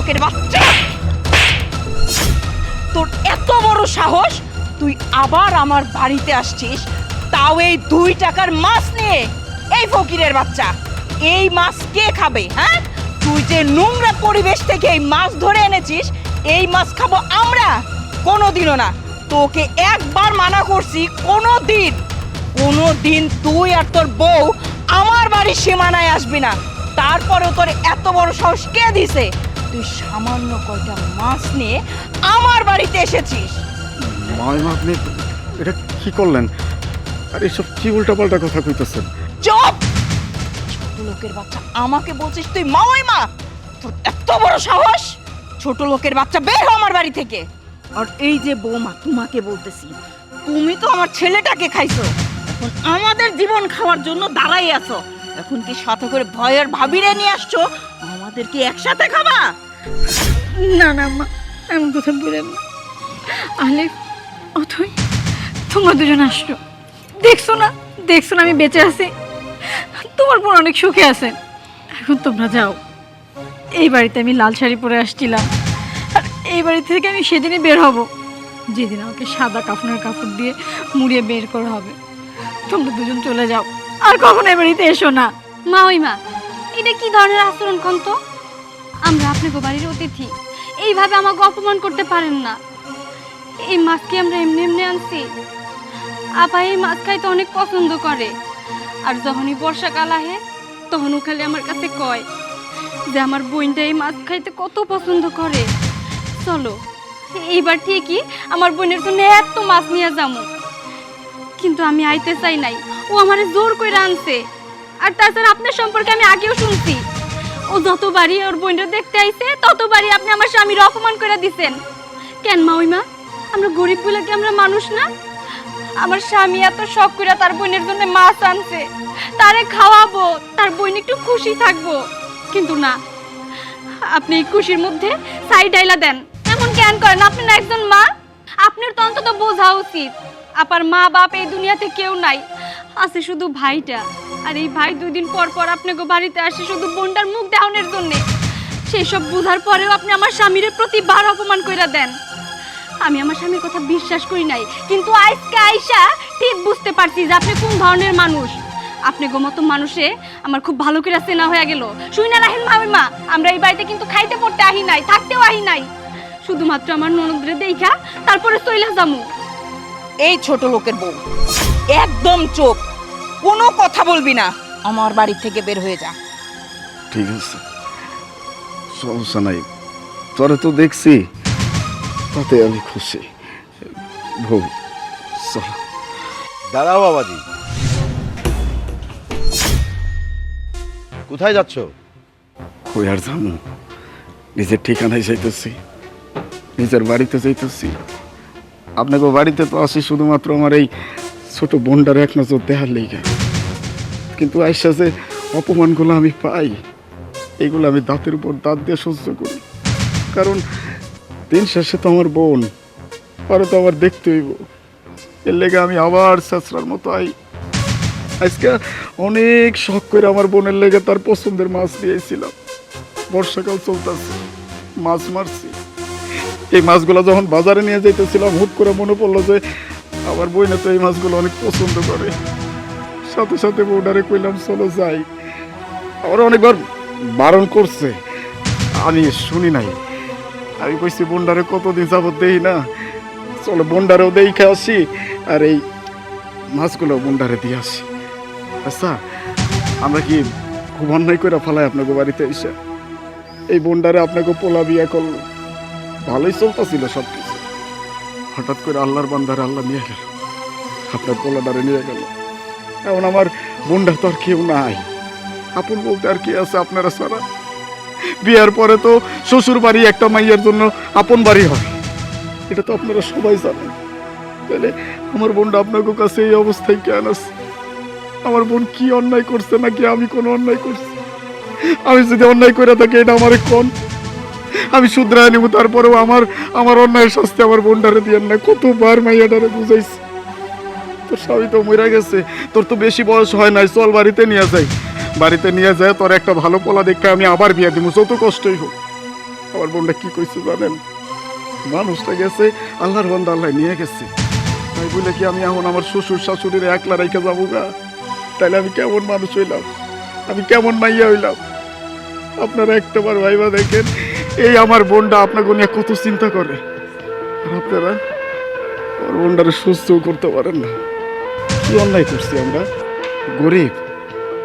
লোকের বাচ্চা। তোর এত বড় সাহস, তুই আবার আমার বাড়িতে আসছিস? তাও এই দুই টাকার মাছ নিয়ে? এই ফকিরের বাচ্চা, এই মাছ কে খাবে হ্যাঁ? তুই যে নোংরা পরিবেশ থেকে এই মাছ ধরে এনেছিস, এই মাছ খাব আমরা কোনোদিনও না। তোকে একবার মানা করছি কোনো দিন কোনো দিন তুই আর তোর বউ আমার বাড়ির সীমানায় আসবি না। তারপরেও তোর এত বড় সাহস কে দিছে? তুই সামান্য কয়টা মাছ নিয়ে আমার বাড়িতে এসেছিস। মামিমা আপনি এটা কি করলেন? আর এসব কি উল্টাপাল্টা কথা কইতেছেন? চুপ! ছোট লোকের বাচ্চা আমাকে বলছিস তুই মা? তোর এত বড় সাহস? ছোট লোকের বাচ্চা বের হ আমার বাড়ি থেকে। আর এই যে বৌমা তোমাকে বলতেছি তুমি তো আমার ছেলেটাকে খাইছো। এখন আমাদের জীবন খাওয়ার জন্য দাঁড়াই আছো। এখন কি সাথে করে ভয়ের ভাবিরে নিয়ে আসছো? আমাদের কি একসাথে খাবা। না না মা এমন কথা বলেন না। আলেফ অথই তোমরা দুজন আসছো দেখছ না? দেখছ না আমি বেঁচে আছি? তোমার বোন অনেক সুখে আছে। এখন তোমরা যাও। এই বাড়িতে আমি লাল শাড়ি পরে আসছিলাম। আর এই বাড়ি থেকে আমি সেদিনই বের হব। যেদিন আমাকে সাদা কাফনের কাপড় দিয়ে মুড়িয়ে বের করা হবে। তোমরা দুজন চলে যাও। আর কখনো এই বাড়িতে এসো না। মা ওই মা। এটা কি ধরনের আচরণ কোন তো আমরা আপনাকে বাড়ির অতিথি। এইভাবে আমাকে অপমান করতে পারেন না। এই মাছ কি আমরা এমনি এমনি আনছি। আপা এই মাছ খাইতে অনেক পছন্দ করে। আর যখনই বর্ষাকাল আহে তখন খালি আমার কাছে কয় যে আমার বোনটা এই মাছ খাইতে কত পছন্দ করে। চলো, এইবার ঠিকই আমার বোনের জন্য এত মাছ নিয়ে যাব কিন্তু আমি আইতে চাই নাই। ও আমারে জোর করে আনছে। আর তাছাড়া আপনার সম্পর্কে আমি আগেও শুনছি। ও যতবারই ওর বোনটা দেখতে আইছে, ততবারই আপনি আমার স্বামীর অপমান করে দিছেন। কেন মা ওই মা? আমরা গরিব বলে কি আমরা মানুষ না? আমার স্বামী এত শখ করে তার বোনের জন্য মাছ আনছে। তারে খাওয়াবো, তার বোন একটু খুশি থাকব। কিন্তু না, আপনি খুশির মধ্যে সাইড ডাইলা দেন। এমন কেন করেন? আপনি না একজন মা। আপনার তো অন্তত বোঝা উচিত। আপার মা বাপ এই দুনিয়াতে কেউ নাই। আছে শুধু ভাইটা। আর এই ভাই দুই দিন পর পর আপনাকে বাড়িতে আসে শুধু বোনটার মুখ দেওয়ানোর জন্যে। সেই সব বোঝার পরেও আপনি আমার স্বামীর প্রতিবার অপমান কইরা দেন। আমি আমার স্বামীর কথা বিশ্বাস করি নাই, কিন্তু আজকে আইসা ঠিক বুঝতে পারছি যে আপনি কোন ধরনের মানুষ। আপনি মতো মানুষে আমার খুব ভালো করে চেনা হয়ে গেল। শুই না রাহেন মামি মা, আমরা এই বাড়িতে কিন্তু খাইতে পড়তে আহি নাই, থাকতেও আহি নাই। শুধুমাত্র আমার ননদরে দেখা তারপরে চইলা যামু। এই ছোট লোকের বউ, একদম চোখ। কোনো কথা বলবি না। আমার বাড়ি থেকে বের হয়ে যা। ঠিক আছে। সমস্যা নাই। তোরা তো দেখছি। তাতে আমি খুশি। বউ চল। দাঁড়াও বাবাজি। কোথায় যাচ্ছ? কই আর যাব? নিজের ঠিকানায় যাইতেছি। নিজের বাড়িতে যাইতেছি। আপনাকে বাড়িতে তো আসি শুধুমাত্র আমার এই ছোট বোনটার এক নজর দেখার লেগে। কিন্তু আইসা যে অপমানগুলো আমি পাই, এগুলো আমি দাঁতের উপর দাঁত দিয়ে সহ্য করি। কারণ দিন শেষে তো আমার বোন, পরে তো আমার দেখতে হইব। এর লেগে আমি আবার শেষরার মতো আই। আজকে অনেক শখ করে আমার বোনের লেগে তার পছন্দের মাছ দিয়েছিলাম। বর্ষাকাল চলতেছে, মাছ মারছি। এই মাছগুলো যখন বাজারে নিয়ে যাইতেছিলাম, হুট করে মনে পড়ল যে আমার বইনে তো এই মাছগুলো অনেক পছন্দ করে। সাথে সাথে বউডারে কইলাম, চলো যাই। আবার অনেকবার বারণ করছে। আমি শুনি নাই। আমি কইছি বন্ডারে কতদিন যাবত দেই না? চলো বন্ডারেও দেখে আসি আর এই মাছগুলো বন্ডারে দিয়ে আসি। আচ্ছা আমরা কি খুব অন্যায় করে ফেলাই আপনাকে বাড়িতে এসে? এই বন্ডারে আপনাকে পোলা বিয়া করল। ভালোই চলতেছিল সব হঠাৎ করে আল্লাহর বান্দারে আল্লাহ নিয়ে গেল। আপনার পোলাডারে নিয়ে গেল। এখন আমার বোনটা তো আর কেউ নাই। আপন বলতে আর কি আছে আপনারা সারা বিয়ার পরে তো শ্বশুর বাড়ি একটা মাইয়ের জন্য আপন বাড়ি হয়। এটা তো আপনারা সবাই জানেন। তাহলে আমার বোনটা আপনাদের কাছে এই অবস্থায় কেন আছে? আমার বোন কি অন্যায় করছে নাকি আমি কোনো অন্যায় করছি? আমি যদি অন্যায় করে থাকি, এটা আমার কোন আমি শুধরায় নেব, তারপরেও আমার আমার অন্যায় শাস্তি আমার বোনটারে দিয়ে না কতবার মাইয়াটারে বুঝাইছি। তোর স্বামী তো মরে গেছে, তোর তো বেশি বয়স হয় নাই, চল বাড়িতে নিয়ে যাই। বাড়িতে নিয়ে যায়, তোর একটা ভালো পোলা দেখে আমি আবার বিয়ে দিব যত কষ্টই হোক। আমার বোনটা কি কইছে জানেন? মানুষটা গেছে, আল্লাহর বন্ধ আল্লাহ নিয়ে গেছে। তাই বলে কি, আমি এখন আমার শ্বশুর শাশুড়ির একলা রেখে যাব গা? তাহলে আমি কেমন মানুষ হইলাম? আমি কেমন মাইয়া হইলাম? আপনারা একটাবার ভাইবা দেখেন এই আমার বোনটা আপনাকে নিয়ে কত চিন্তা করে। আপনারা আমার বোনটারে সুস্থ করতে পারেন না। কি অন্যায় করছি আমরা? গরিব।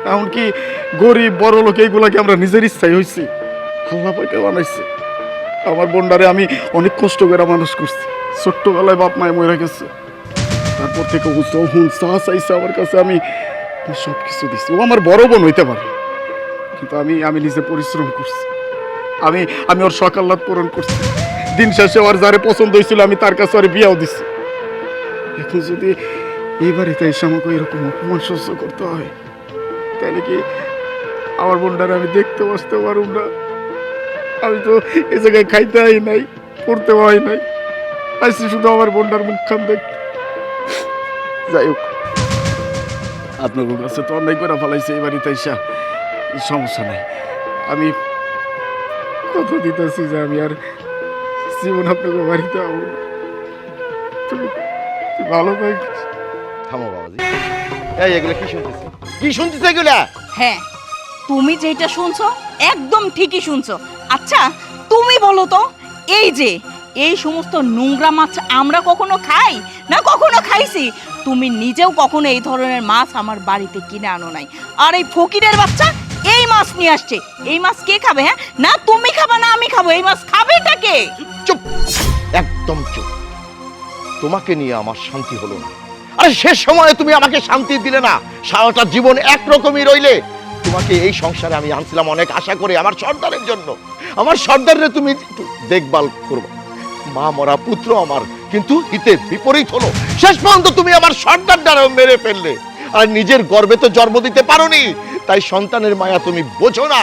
এমনকি গরিব, বড় লোক, এইগুলাকে আমরা নিজের ইচ্ছাই হয়েছি আল্লাহ বানাইছে। আমার বোনটারে আমি অনেক কষ্ট করে মানুষ করছি। ছোট্টবেলায় বাপ মায় মরে গেছে। তারপর থেকে ও যখন চা চাইছে আমার কাছে আমি সব কিছু দিচ্ছি ও আমার বড় বোন হইতে পারে। কিন্তু আমি আমি নিজে পরিশ্রম করছি। আমি আমি ওর সকাল্লাত পূরণ করছি। দিন শেষে ওর যারে পছন্দ হয়েছিল, আমি তার কাছে ওর বিয়াও দিছি। এখন যদি এই বাড়িতে এসে আমাকে এরকম অপমান সহ্য করতে হয়, তাহলে কি আমার বোনটারে আমি দেখতে বসতে পারুম না? আমি তো এ জায়গায় খাইতে হয় নাই, পড়তে হয় নাই। আসছি শুধু আমার বোনটার মুখখান দেখতে। যাই হোক, আপনার কাছে তো অন্যায় করে ফেলাইছে বাড়িতে এসা। সমস্যা নাই। আমি কথা দিতেছি যে আমি আর জীবন আপনাকে বাড়িতে আবো তুমি ভালো থাকিস থামো বাবাজি। এই এগুলো কি শুনতেছি? কি শুনতেছে এগুলা? হ্যাঁ তুমি যেটা শুনছো একদম ঠিকই শুনছো। আচ্ছা তুমি বলো তো এই যে এই সমস্ত নোংরা মাছ আমরা কখনো খাই না কখনো খাইছি? তুমি নিজেও কখনো এই ধরনের মাছ আমার বাড়িতে কিনে আনো নাই। আর এই ফকিরের বাচ্চা এই মাছ নিয়ে আসছে। এই মাছ কে খাবে হ্যাঁ? না, তুমি খাবে না আমি খাব। এই মাছ খাবেটা কে? চুপ, একদম চুপ। তোমাকে নিয়ে আমার শান্তি হলো না। আরে, শেষ সময়ে তুমি আমাকে শান্তি দিলে না। সারাটা জীবন একরকমই রইলে। তোমাকে এই সংসারে আমি আনছিলাম অনেক আশা করে আমার সর্দারের জন্য। আমার সর্দারের তুমি দেখভাল করব। মা মরা পুত্র আমার, কিন্তু হিতে বিপরীত হলো। শেষ পর্যন্ত তুমি আমার সর্দার দ্বারাও মেরে ফেললে। আর নিজের গর্বে তো জন্ম দিতে পারোনি। তাই সন্তানের মায়া তুমি বোঝো না।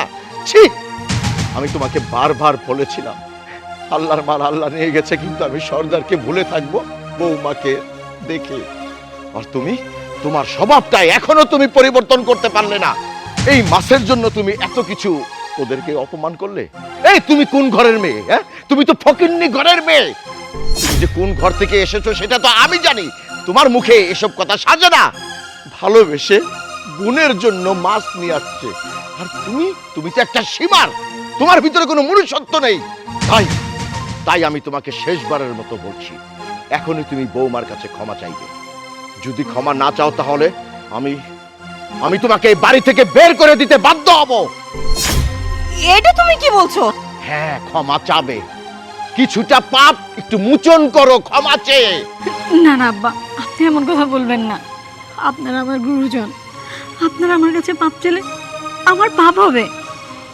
আমি তোমাকে বারবার বলেছিলাম, আল্লাহর মাল আল্লাহ নিয়ে গেছে, কিন্তু আমি সর্দারকে ভুলে থাকব, বৌমাকে দেখে। আর তুমি, তোমার স্বভাবটা এখনও তুমি পরিবর্তন করতে পারলে না। এই মাসের জন্য তুমি এত কিছু ওদেরকে অপমান করলে? এই, তুমি কোন ঘরের মেয়ে হ্যাঁ? তুমি তো ফকিন্নি ঘরের মেয়ে। তুমি যে কোন ঘর থেকে এসেছ সেটা তো আমি জানি। তোমার মুখে এসব কথা সাজে না। ভালোবেসে বোনের জন্য মাছ নিয়ে আসছে। আর তুমি তুমি তো একটা সীমার। তোমার ভিতরে কোনো মনুষ্যত্ব নেই। তাই তাই আমি তোমাকে শেষবারের মতো বলছি এখনই তুমি বৌমার কাছে ক্ষমা চাইবে। যদি ক্ষমা না চাও তাহলে আমি আমি তোমাকে এই বাড়ি থেকে বের করে দিতে বাধ্য হব। এটা তুমি কি বলছো? হ্যাঁ ক্ষমা চাবে। কিছুটা পাপ একটু মুচন করো ক্ষমা চেয়ে। না না আব্বা আপনি এমন কথা বলবেন না। আপনারা আমার গুরুজন। আপনারা আমার কাছে পাপ চেলে আমার পাপ হবে।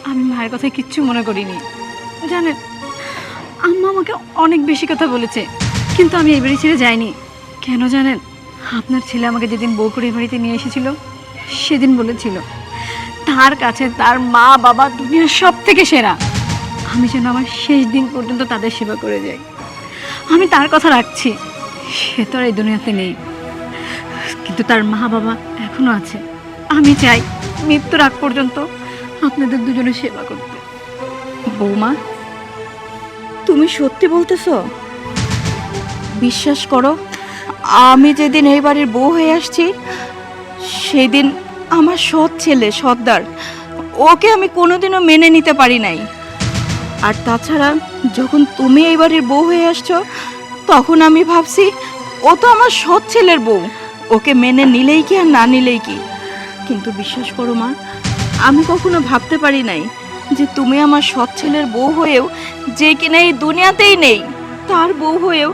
আমি মায়ের কথায় কিচ্ছু মনে করিনি। জানেন, আম্মা আমাকে অনেক বেশি কথা বলেছে, কিন্তু আমি এই বাড়ি ছেড়ে যাইনি। কেন জানেন, আপনার ছেলে আমাকে যেদিন বউ করে বাড়িতে নিয়ে এসেছিল, সেদিন বলেছিল, তার কাছে তার মা, বাবা, দুনিয়ার সব থেকে সেরা। আমি যেন আমার শেষ দিন পর্যন্ত তাদের সেবা করে যাই। আমি তার কথা রাখছি, সে তো আর এই দুনিয়াতে নেই। কিন্তু তার মা, বাবা এখনও আছে। আমি চাই মৃত্যুর আগ পর্যন্ত আপনাদের দুজনে সেবা করতে। বৌমা, তুমি সত্যি বলতেছো? বিশ্বাস করো, আমি যেদিন এই বাড়ির বউ হয়ে আসছি, সেদিন আমার সৎ ছেলে সর্দার, ওকে আমি কোনোদিনও মেনে নিতে পারি নাই। আর তাছাড়া যখন তুমি এই বাড়ির বউ হয়ে আসছো, তখন আমি ভাবছি, ও তো আমার সৎ ছেলের বউ। ওকে মেনে নিলেই কি আর না নিলেই কি? কিন্তু বিশ্বাস করো মা, আমি কখনো ভাবতে পারি নাই যে তুমি আমার সৎ ছেলের বউ হয়েও যে কিনা এই দুনিয়াতেই নেই। তার বউ হয়েও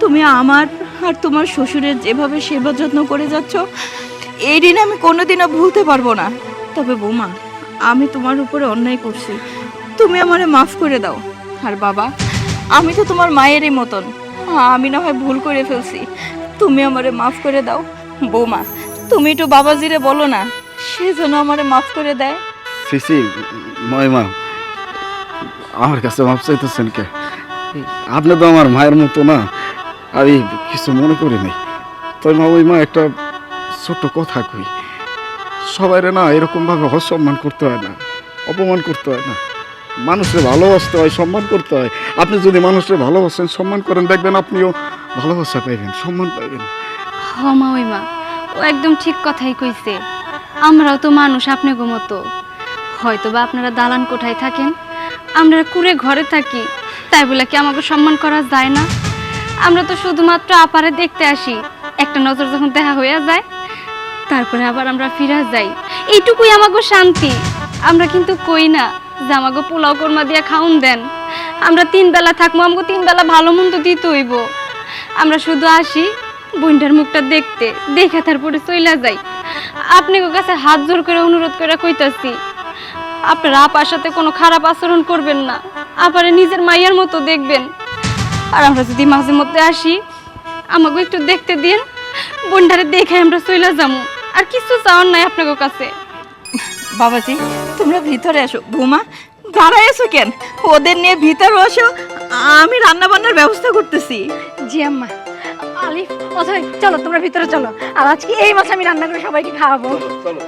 তুমি আমার আর তোমার শ্বশুরের যেভাবে সেবা যত্ন করে যাচ্ছ, এই দিন আমি কোনোদিনও ভুলতে পারব না। তবে বৌমা, আমি তোমার উপরে অন্যায় করছি। তুমি আমারে মাফ করে দাও। আর বাবা, আমি তো তোমার মায়েরই মতন। আমি না হয় ভুল করে ফেলছি। তুমি আমারে মাফ করে দাও। বৌমা তুমি একটু বাবাজিরে বলো না। সে যেন আমারে মাফ করে দেয়। সিসি মা আমার কাছে মাফ চাইতেছেন কে? আপনি তো আমার মায়ের মতো না আমি কিছু মনে করি নাই। তবে মা ওই মা একটা ছোট্ট কথা কই। সবাই না এরকম ভাবে অসম্মান করতে হয় না অপমান করতে হয় না। মানুষকে ভালোবাসতে হয় সম্মান করতে হয়। আপনি যদি মানুষকে ভালোবাসেন সম্মান করেন দেখবেন আপনিও ভালোবাসা পাইবেন সম্মান পাইবেন। হ্যাঁ মা ওই মা। ও একদম ঠিক কথাই কইছে। আমরাও তো মানুষ আপনাকে মতো। হয়তো বা আপনারা দালান কোঠায় থাকেন আমরা কুড়ে ঘরে থাকি, তাই বলে কি আমাকে সম্মান করা যায় না? আমরা তো শুধুমাত্র আপারে দেখতে আসি, একটা নজর যখন দেখা হইয়া যায়, তারপরে আবার আমরা ফিরা যাই। এইটুকুই আমাকে শান্তি। আমরা কিন্তু কই না যে আমাকে পোলাও কোরমা দিয়ে খাউন দেন। আমরা তিন বেলা থাকব আমাকে তিন বেলা ভালো মন্দ দিতে হইব। আমরা শুধু আসি বোনটার মুখটা দেখতে দেখে তারপরে চইলা যাই। আপনাকে কাছে হাত জোর করে অনুরোধ করে কইতাছি আপনারা আপার সাথে কোনো খারাপ আচরণ করবেন না আপারে নিজের মাইয়ার মতো দেখবেন। আর আমরা যদি মাঝে মধ্যে আসি আমাকে একটু দেখতে দিন বোনটারে দেখে আমরা চইলা যাব আর কিছু চাওয়ার নাই আপনাকে কাছে। বাবাজি তোমরা ভিতরে এসো। বৌমা দাঁড়ায় এসো কেন? ওদের নিয়ে ভিতরে এসো আমি রান্না বান্নার ব্যবস্থা করতেছি। জি আম্মা। আলিফ অথবা চলো, তোমরা ভিতরে চলো। আর আজকে এই মাছ আমি রান্না করে সবাইকে খাওয়াবো। চলো।